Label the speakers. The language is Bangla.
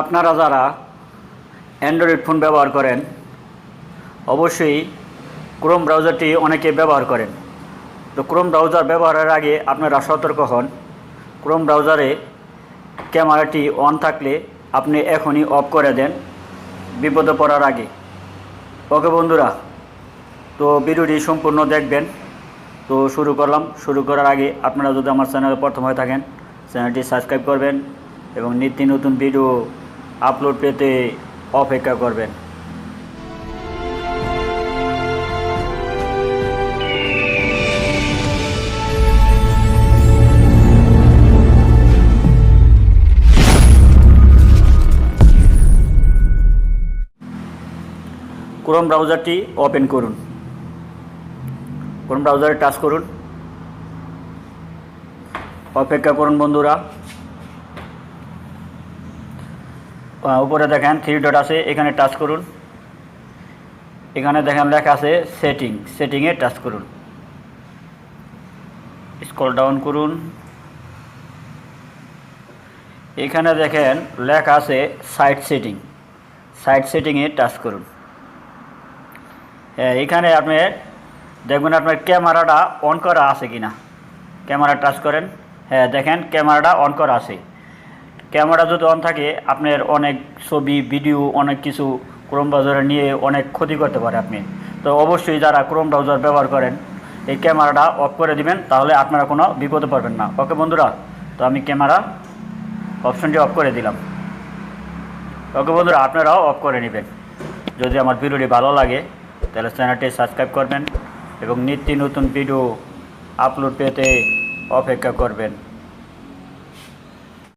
Speaker 1: আপনারা যারা অ্যান্ড্রয়েড ফোন ব্যবহার করেন, অবশ্যই ক্রোম ব্রাউজারটি অনেকে ব্যবহার করেন। তো ক্রোম ব্রাউজার ব্যবহারের আগে আপনারা সতর্ক হন। ক্রোম ব্রাউজারে ক্যামেরাটি অন থাকলে আপনি এখনই অফ করে দেন বিপদে পড়ার আগে। ওকে বন্ধুরা, তো ভিডিওটি সম্পূর্ণ দেখবেন। তো শুরু করলাম। শুরু করার আগে আপনারা যদি আমার চ্যানেলে প্রথম হয়ে থাকেন, চ্যানেলটি সাবস্ক্রাইব করবেন এবং নিত্য নতুন ভিডিও আপলোড পেতে অপেক্ষা করবেন। ক্রোম ব্রাউজারটি ওপেন করুন। ক্রোম ব্রাউজারে টাচ করুন। অপেক্ষা করুন বন্ধুরা। উপরে দেখেন থ্রি ডট আছে এখানে টাচ করুন। এখানে দেখেন লেখা আছে সেটিং সেটিংয়ে টাচ করুন। স্ক্রল ডাউন করুন। এখানে দেখেন লেখা আছে সাইট সেটিং সাইট সেটিংয়ে টাচ করুন। হ্যাঁ, এখানে আপনি দেখবেন আপনার ক্যামেরাটা অন করা আছে কি না ক্যামেরা টাচ করেন। হ্যাঁ দেখেন ক্যামেরাটা অন করা আছে। ক্যামেরা যদি অন থাকে, আপনার অনেক ছবি ভিডিও অনেক কিছু ক্রোম ব্রাউজারে নিয়ে অনেক ক্ষতি করতে পারে আপনি। তো অবশ্যই যারা ক্রোম ব্রাউজার ব্যবহার করেন, এই ক্যামেরাটা অফ করে দিবেন, তাহলে আপনারা কোনো বিপদে পারবেন না। ওকে বন্ধুরা, তো আমি ক্যামেরা অপশনটি অফ করে দিলাম। ওকে বন্ধুরা, আপনারাও অফ করে নেবেন। যদি আমার ভিডিওটি ভালো লাগে, তাহলে চ্যানেলটি সাবস্ক্রাইব করবেন এবং নিত্য নতুন ভিডিও আপলোড পেতে অপেক্ষা করবেন।